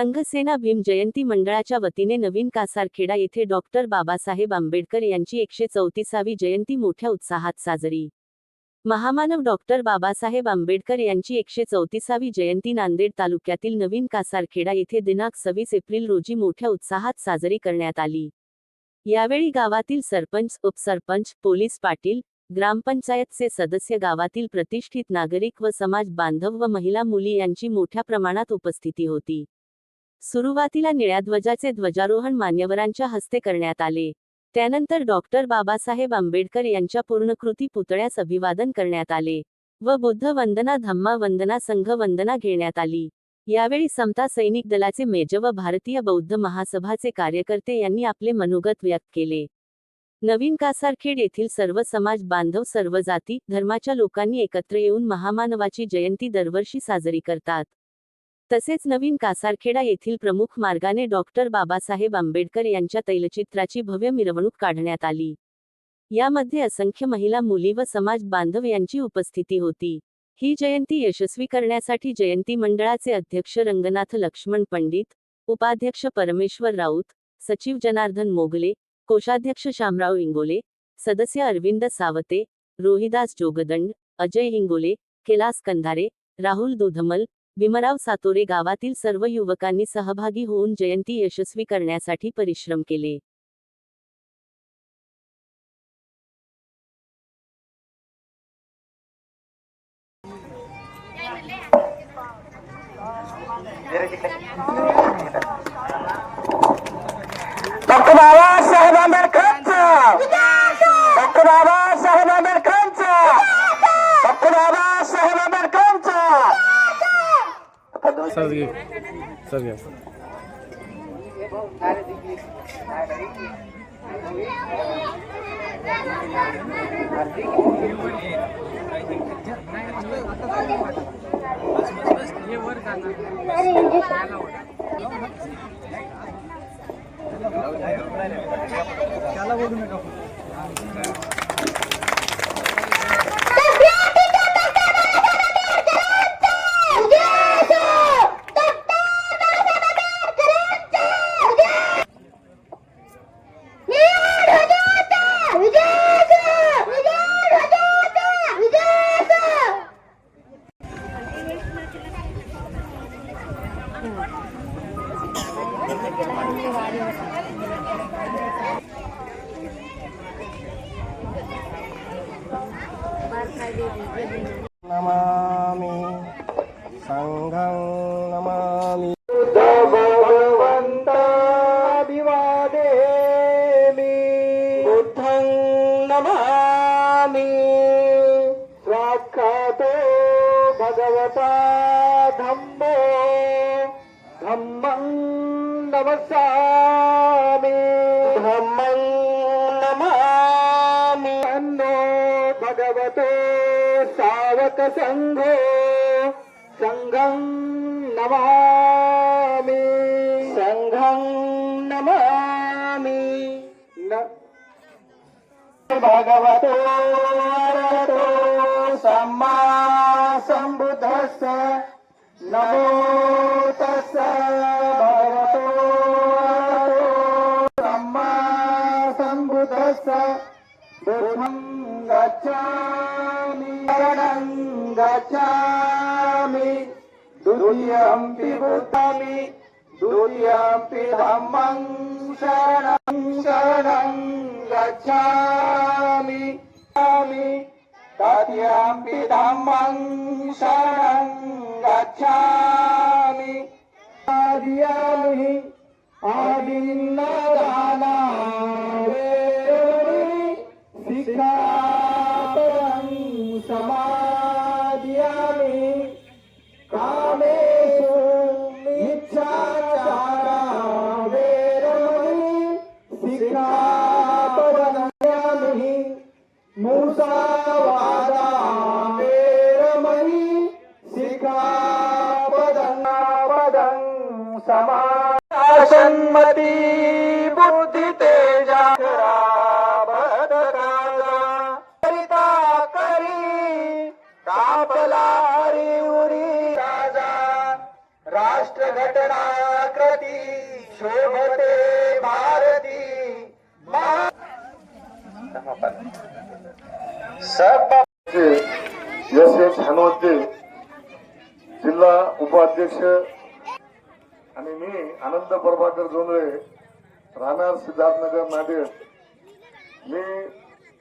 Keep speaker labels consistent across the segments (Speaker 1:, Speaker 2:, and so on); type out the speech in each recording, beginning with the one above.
Speaker 1: संघसेना भीम जयंती मंडळाच्या वतीने नवीन कासारखेडा येथे डॉक्टर बाबासाहेब आंबेडकर यांची एकशे चौतीसावी जयंती मोठ्या उत्साहात साजरी. महामानव डॉक्टर बाबासाहेब आंबेडकर यांची एकशे चौतीसावी जयंती नांदेड तालुक्यातील नवीन कासारखेडा येथे दिनांक सव्वीस एप्रिल रोजी मोठ्या उत्साहात साजरी करण्यात आली. यावेळी गावातील सरपंच उपसरपंच पोलीस पाटील ग्रामपंचायतचे सदस्य गावातील प्रतिष्ठित नागरिक व समाज बांधव व महिला मुली यांची मोठ्या प्रमाणात उपस्थिती होती. सुरुवातीला निळ्या ध्वजाचे ध्वजारोहण मान्यवरांच्या हस्ते करण्यात आले. त्यानंतर डॉक्टर बाबासाहेब आंबेडकर यांच्या पूर्णकृती पुतळ्यास अभिवादन करण्यात आले व बुद्ध वंदना धम्मा वंदना संघ वंदना घेण्यात आली. यावेळी समता सैनिक दलाचे मेज व भारतीय बौद्ध महासभाचे कार्यकर्ते यांनी आपले मनोगत व्यक्त केले. नवीन कासारखेड येथील सर्व समाज बांधव सर्व जाती धर्माच्या लोकांनी एकत्र येऊन महामानवाची जयंती दरवर्षी साजरी करतात. तसेच नवीन कासारखेडा येथील प्रमुख मार्गाने डॉक्टर बाबासाहेब आंबेडकर यांच्या तैलचित्राची भव्य मिरवणूक काढण्यात आली. यामध्ये असंख्य महिला मुली व समाज बांधव यांची उपस्थिती होती. ही जयंती यशस्वी करण्यासाठी जयंती मंडळाचे अध्यक्ष रंगनाथ लक्ष्मण पंडित उपाध्यक्ष परमेश्वर राऊत सचिव जनार्दन मोगले कोषाध्यक्ष शामराव इंगोले सदस्य अरविंद सावते रोहिदास जोगदंड अजय हिंगोले कैलास कंधारे राहुल दुधमल भीमराव सातोरे गावातील सर्व युवकांनी सहभागी होऊन जयंती यशस्वी करण्यासाठी परिश्रम केले
Speaker 2: डॉक्टर बाबासाहेब आंबेडकरांचा डॉक्टर बाबासाहेब आंबेडकरांचा डॉक्टर बाबासाहेब आंबेडकरांचा
Speaker 3: सर घे सर घ्या
Speaker 2: नमामि नमस्सामि। धम्मं नमामि। अन्नो भगवतो सावक संघो संघं नमामि। संघं नमामि। न। भगवतो सम्मा सम्बुद्धस्स नमो तस्स सम्बुद्धस्स बुद्धं गच्छामि शरणं गच्छामि द्वितीयम्पि बुद्धमि द्वितीयम्पि धम्मं शरणं शरणं गच्छामि गच्छामि तृतीयम्पि धम्मं शरणं गच्छामि आदियामि आदिन्नदानावेरमणि Sita. शोभते भारती. सब
Speaker 4: एस हनुमंते जिल्हा उपाध्यक्ष आणि मी आनंद प्रभाकर जोंधळे राहणार सिद्धार्थनगर नांदेड. मी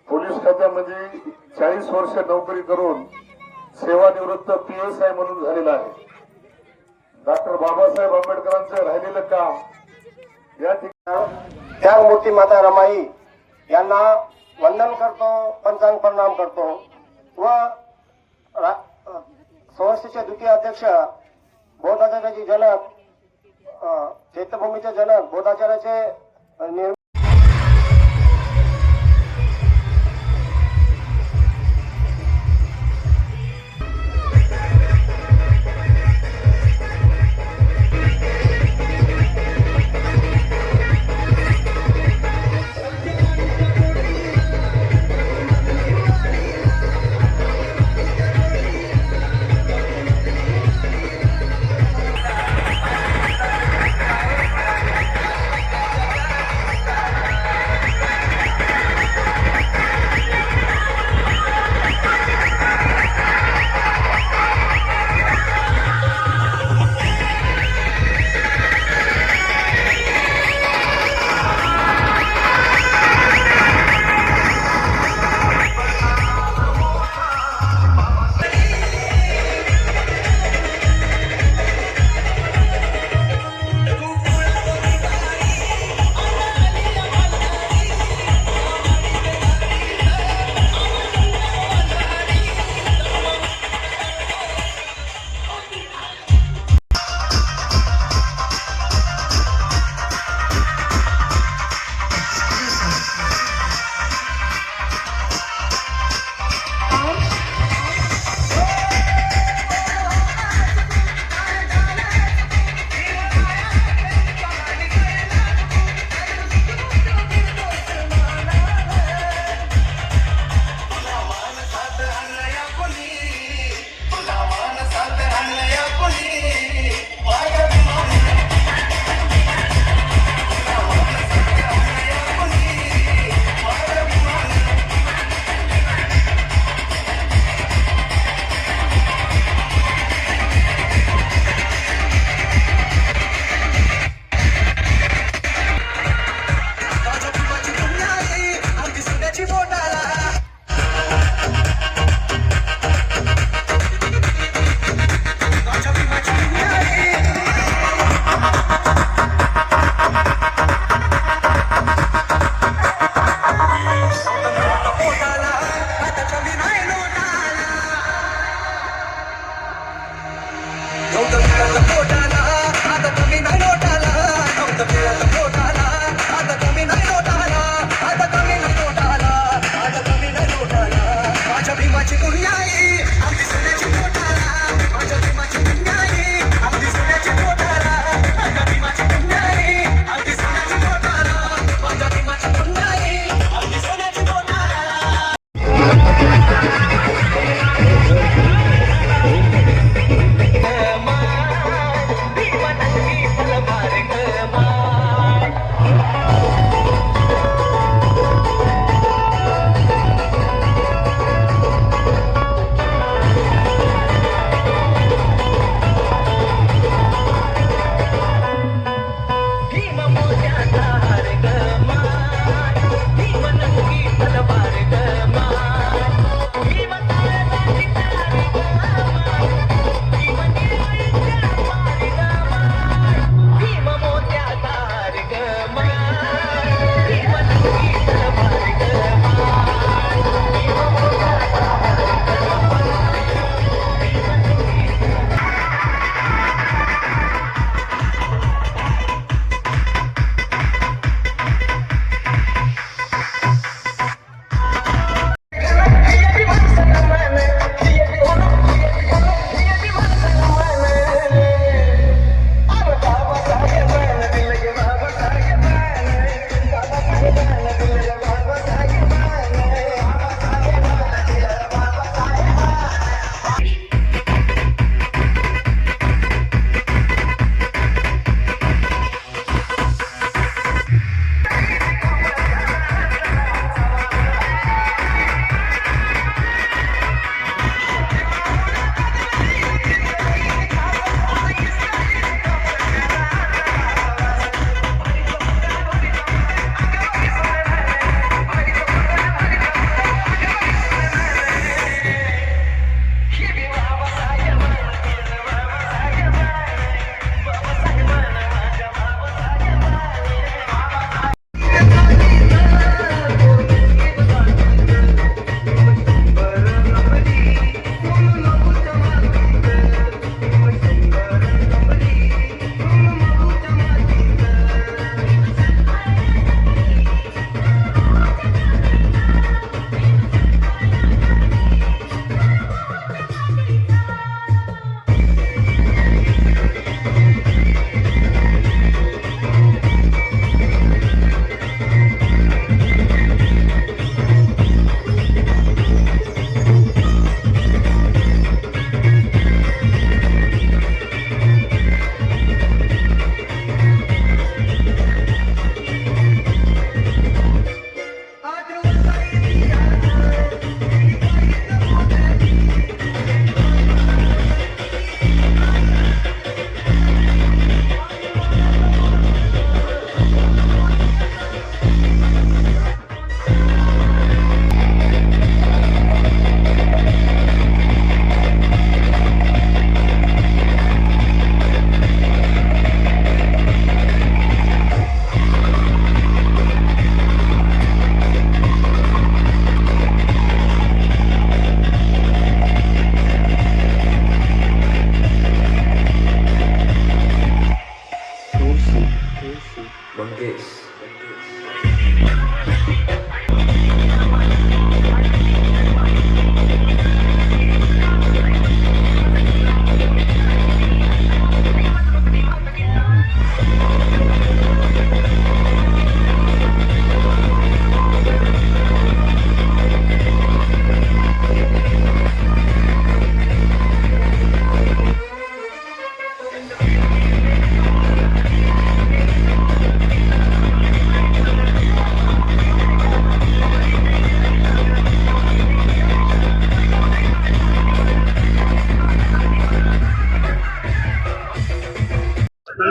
Speaker 4: पोलीस खात्यामध्ये चाळीस वर्ष नोकरी करून सेवानिवृत्त पी एस आय म्हणून झालेला आहे. डॉक्टर बाबासाहेब आंबेडकरांचं राहिलेलं काम या ठिकाणी
Speaker 5: त्या मूर्ती माता रमाई यांना वंदन करतो पंचांग प्रणाम करतो. व संस्थेचे द्वितीय अध्यक्ष बोधाचार्याचे जनक चैत्यभूमीचे जनक बोधाचार्याचे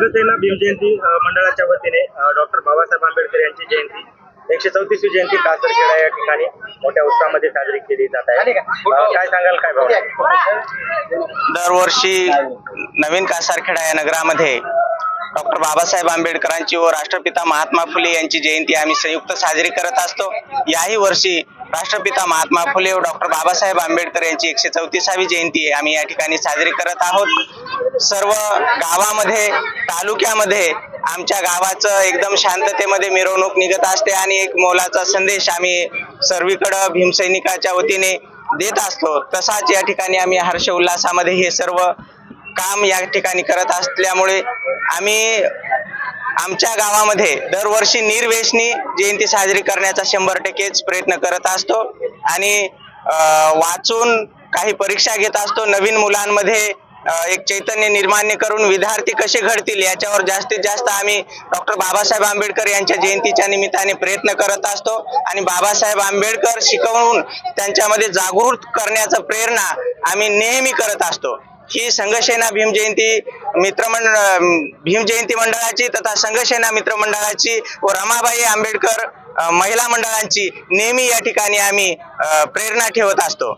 Speaker 6: संघसेना भीमजयंती मंडळाच्या वतीने डॉक्टर बाबासाहेब आंबेडकर यांची जयंती एकशे चौतीसवी जयंती कासरखेडा या ठिकाणी मोठ्या उत्साहामध्ये साजरी केली जात आहे. काय सांगाल काय भाऊ
Speaker 7: दरवर्षी नवीन कासारखेडा या नगरामध्ये डॉक्टर बाबासाहेब आंबेडकरांची व राष्ट्रपिता महात्मा फुले यांची जयंती आम्ही संयुक्त साजरी करत असतो. याही वर्षी राष्ट्रपिता महात्मा फुले व डॉक्टर बाबासाहेब आंबेडकर यांची एकशे चौतीसावी जयंती आम्ही या ठिकाणी साजरी करत आहोत. सर्व गावामध्ये तालुक्यामध्ये आमच्या गावाचं एकदम शांततेमध्ये मिरवणूक निघत असते आणि एक मोलाचा संदेश आम्ही सर्वीकडं भीमसैनिकाच्या वतीने देत असतो. तसाच या ठिकाणी आम्ही हर्ष उल्हासामध्ये हे सर्व काम या ठिकाणी करत असल्यामुळे आम्ही आमच्या गावामध्ये दरवर्षी निर्वेशनी जयंती साजरी करण्याचा शंभर टक्केच प्रयत्न करत असतो. आणि वाचून काही परीक्षा घेत असतो नवीन मुलांमध्ये. एक चैतन्य निर्माण करून विद्यार्थी कसे घडतील याच्यावर जास्तीत जास्त आम्ही डॉक्टर बाबासाहेब आंबेडकर यांच्या जयंतीच्या निमित्ताने प्रयत्न करत असतो आणि बाबासाहेब आंबेडकर शिकवून त्यांच्यामध्ये जागृत करण्याचा प्रेरणा आम्ही नेहमी करत असतो. ही संघसेना भीम जयंती मित्रमंडळ भीम जयंती मंडळाची तथा संघसेना मित्रमंडळाची व रमाबाई आंबेडकर महिला मंडळांची नेहमी या ठिकाणी आम्ही प्रेरणा ठेवत असतो.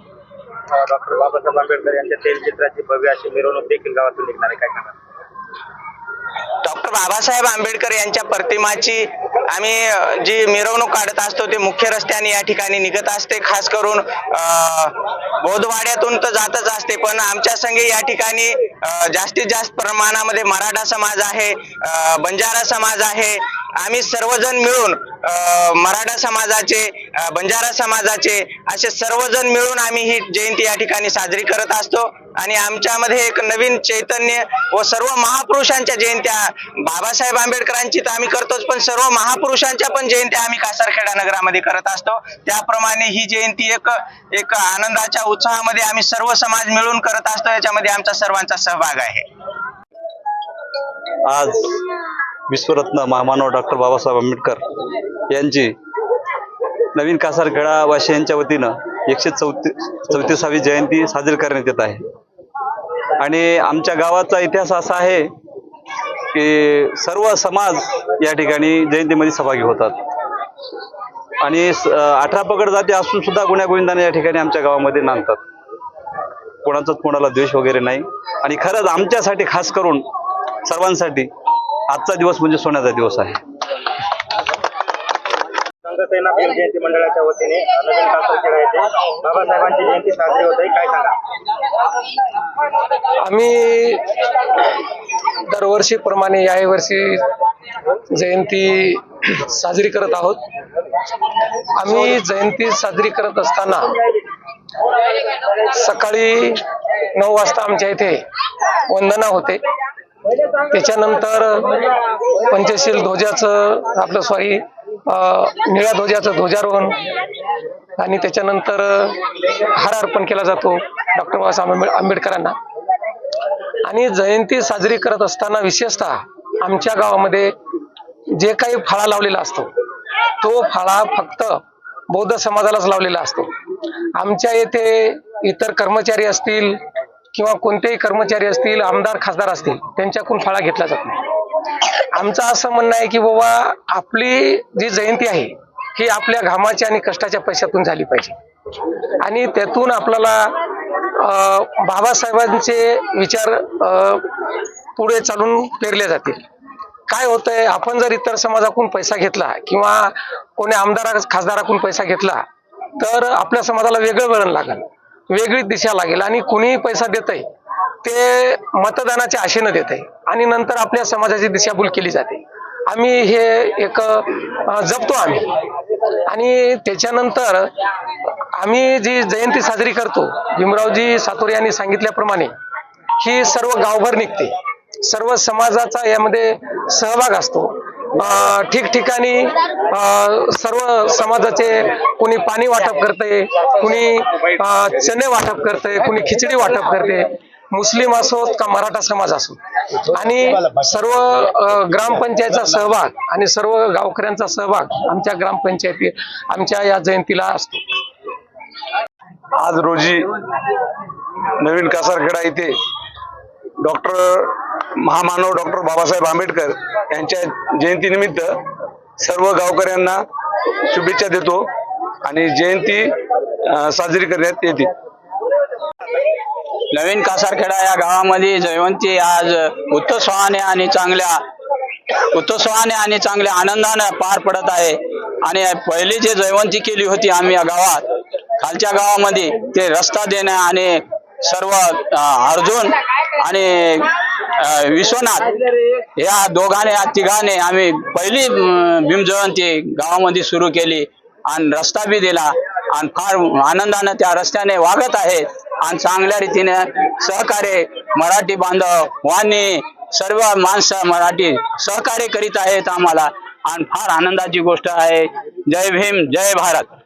Speaker 6: डॉक्टर बाबासाहेब आंबेडकर यांच्या तैलचित्राची भव्य अशी मिरवणूक देखील गावातून निघणार आहे. काय सांगाल?
Speaker 7: डॉक्टर बाबासाहेब आंबेडकर यांच्या प्रतिमाची आम्ही जी मिरवणूक काढत असतो ते मुख्य रस्त्याने या ठिकाणी निघत असते. खास करून बोधवाड्यातून तर जातच असते पण आमच्या संघे या ठिकाणी जास्तीत जास्त प्रमाणामध्ये मराठा समाज आहे बंजारा समाज आहे. आम्ही सर्वजण मिळून मराठा समाजाचे बंजारा समाजाचे असे सर्वजण मिळून आम्ही ही जयंती या ठिकाणी साजरी करत असतो. आणि आमच्यामध्ये एक नवीन चैतन्य व सर्व महापुरुषांच्या जयंत्या बाबासाहेब आंबेडकरांची तर आम्ही करतोच पण सर्व महापुरुषांच्या पण जयंत्या आम्ही कासारखेडा नगरामध्ये करत असतो. त्याप्रमाणे ही जयंती एक एक आनंदाच्या उत्साहामध्ये आम्ही सर्व समाज मिळून करत असतो. याच्यामध्ये आमचा सर्वांचा सहभाग आहे.
Speaker 3: आज विश्वरत्न महामानव डॉक्टर बाबासाहेब आंबेडकर यांची नवीन कासारखेडा वाशी यांच्या वतीनं एकशे चौती चौतीसावी जयंती साजरी करण्यात येत आहे. आणि आमच्या गावाचा इतिहास असा आहे की सर्व समाज या ठिकाणी जयंतीमध्ये सहभागी होतात. आणि स- अठरा पकड जाती असून सुद्धा गुण्यागोविंदाने या ठिकाणी आमच्या गावामध्ये नांदतात. कोणाचाच कोणाला द्वेष वगैरे नाही. आणि खरंच आमच्यासाठी खास करून सर्वांसाठी आजचा दिवस म्हणजे सोन्याचा दिवस आहे.
Speaker 6: संघसेना भीम जयंती मंडळाच्या वतीने नवीन कासरखेडा येथे बाबासाहेबांची जयंती साजरी होत आहे. काय सांगा?
Speaker 8: आम्ही दरवर्षीप्रमाणे याही वर्षी जयंती साजरी करत आहोत. आम्ही जयंती साजरी करत असताना सकाळी नऊ वाजता आमच्या इथे वंदना होते. त्याच्यानंतर पंचशील ध्वजाचं आपलं सॉरी निळ्या ध्वजाचं ध्वजारोहण आणि त्याच्यानंतर हार अर्पण केला जातो डॉक्टर बाबासाहेब आंबेडकरांना. आणि जयंती साजरी करत असताना विशेषतः आमच्या गावामध्ये जे काही फळा लावलेला असतो तो फळा फक्त बौद्ध समाजालाच लावलेला असतो. आमच्या येथे इतर कर्मचारी असतील किंवा कोणतेही कर्मचारी असतील आमदार खासदार असतील त्यांच्याकडून फळा घेतला जात नाही. आमचं असं म्हणणं आहे की बाबा आपली जी जयंती आहे ही आपल्या घामाच्या आणि कष्टाच्या पैशातून झाली पाहिजे. आणि त्यातून आपल्याला बाबासाहेबांचे विचार पुढे चालून पेरले जातील. काय होतंय आपण जर इतर समाजाकडून पैसा घेतला किंवा कोणी आमदारा खासदाराकडून पैसा घेतला तर आपल्या समाजाला वेगळं वळण लागेल. वेगळी दिशा लागेल आणि कुणीही पैसा देतय ते मतदानाच्या आशेनं देत आहे आणि नंतर आपल्या समाजाची दिशाभूल केली जाते. आम्ही हे एक जपतो आम्ही. आणि त्याच्यानंतर आम्ही जी जयंती साजरी करतो भीमरावजी सातोरे यांनी सांगितल्याप्रमाणे ही सर्व गावभर निघते. सर्व समाजाचा यामध्ये सहभाग असतो. ठिकठिकाणी सर्व समाजाचे कुणी पाणी वाटप करते कुणी चणे वाटप करते कुणी खिचडी वाटप करते. मुस्लिम असोत का मराठा समाज असो. आणि सर्व ग्रामपंचायतचा सहभाग आणि सर्व गावकऱ्यांचा सहभाग आमच्या ग्रामपंचायती आमच्या या जयंतीला असतो.
Speaker 4: आज रोजी नवीन कासारखेडा येथे डॉक्टर
Speaker 9: महामानव डॉक्टर बाबासाहेब आंबेडकर यांच्या जयंतीनिमित्त सर्व गावकऱ्यांना शुभेच्छा देतो आणि जयंती साजरी करण्यात येते.
Speaker 10: नवीन कासारखेडा या गावामध्ये जयवंती आज उत्सवाने आणि चांगल्या उत्सवाने आणि चांगल्या आनंदाने पार पडत आहे. आणि पहिली जे जयवंती केली होती आम्ही या गावात खालच्या गावामध्ये ते रस्ता देणं आणि सर्व अर्जुन आणि विश्वनाथ. या दोघांनी या तिघाने आम्ही पहिली भीमजयंती भीम गावामध्ये सुरू केली आणि रस्ता बी दिला आणि फार आनंदानं त्या रस्त्याने वागत आहेत आणि चांगल्या रीतीने सहकार्य मराठी बांधव वाणी सर्व माणसं मराठी सहकार्य करीत आहेत आम्हाला. आणि फार आनंदाची गोष्ट आहे. जय भीम जय भारत.